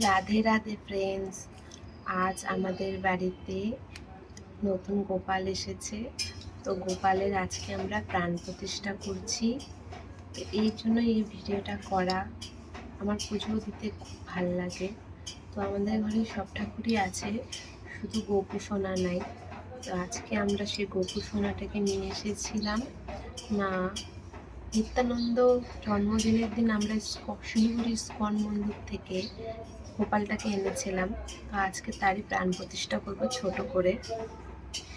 Radhe Radhe friends আজ আমাদের বাড়িতে নতুন গোপাল এসেছে। তো গোপালের আজকে আমরা প্রাণ প্রতিষ্ঠা করছি। তো এই জন্য এই ভিডিওটা করা আমার পুজো দিতে খুব ভালো লাগে। তো আমাদের ঘরে সব ঠাকুরই আছে, শুধু গোপু সোনা নাই। তো আজকে আমরা সেই গোপু সোনাটাকে নিয়ে এসেছিলাম। না নিত্যানন্দ জন্মদিনের দিন আমরা শিলিগুড়ি স্কন মন্দির থেকে গোপালটাকে এনেছিলাম। আজকে তারই প্রাণ প্রতিষ্ঠা করব ছোট করে।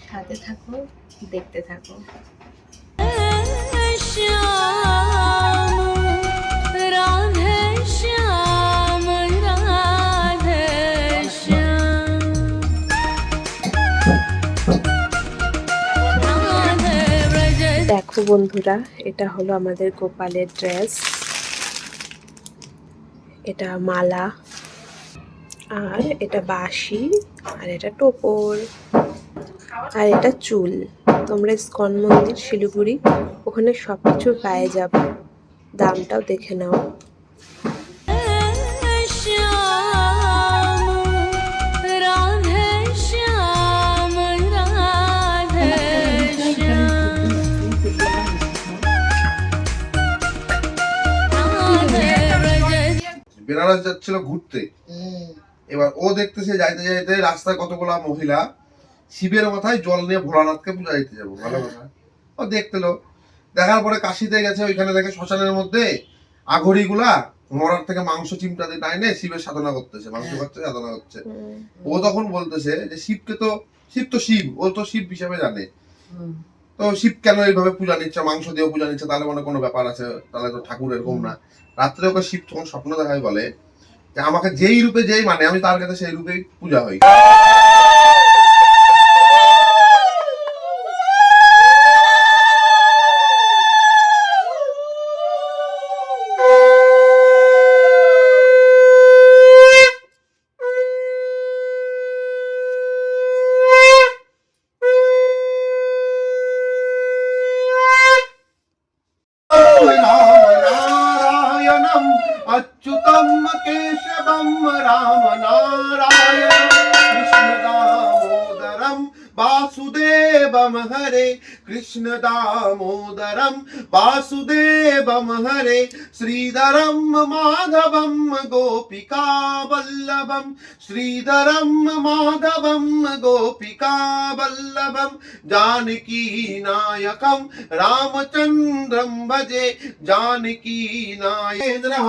সাথে থাকো, দেখতে থাকো। দেখো বন্ধুরা, এটা হলো আমাদের গোপালের ড্রেস এটা মালা, আর এটা বাসি আর এটা টোপর, আর এটা চুল। তোমরা ইস্কন মন্দির, শিলিগুড়ি, ওখানে সব কিছু পায়ে যাবে। দামটাও দেখে নাও। বেনারস যাচ্ছিল ঘুরতে। এবার ও দেখতেছে যাইতে যাইতে রাস্তায় কতগুলা মহিলা শিবের মাথায় জল নিয়ে ভোলানাথকে পূজা দিতে যাব ভালো কথা। ও দেখতেলো দেখার পরে কাশিতে গেছে ওইখানে দেখে শ্মশানের মধ্যে আঘড়িগুলা মরার থেকে মাংস চিমটা দিয়ে টাইনে শিবের সাধনা করতেছে মাংস খাচ্ছে সাধনা করছে। ও তখন বলতেছে যে শিবকে তো শিব তো শিব ও তো শিব হিসেবে জানে। তো শিব কেন এইভাবে পূজা নিচ্ছে, মাংস দিয়ে পূজা নিচ্ছে, তাহলে মনে কোনো ব্যাপার আছে, তাহলে তো ঠাকুর এরকম না। রাত্রে ওকে শিব তখন স্বপ্ন দেখায় বলে যে, আমাকে যেই রূপে যেই মানে আমি তার কাছে সেই রূপেই পূজা হই। वासुदेवं हरे कृष्ण दामोदरम वासुदेव हरे श्रीधर माधव गोपिका वल्लभम, श्रीधरम माधव गोपिका वल्लभम, जानकी नायक रामचंद्रम भजे, जानकी नायेन्द्र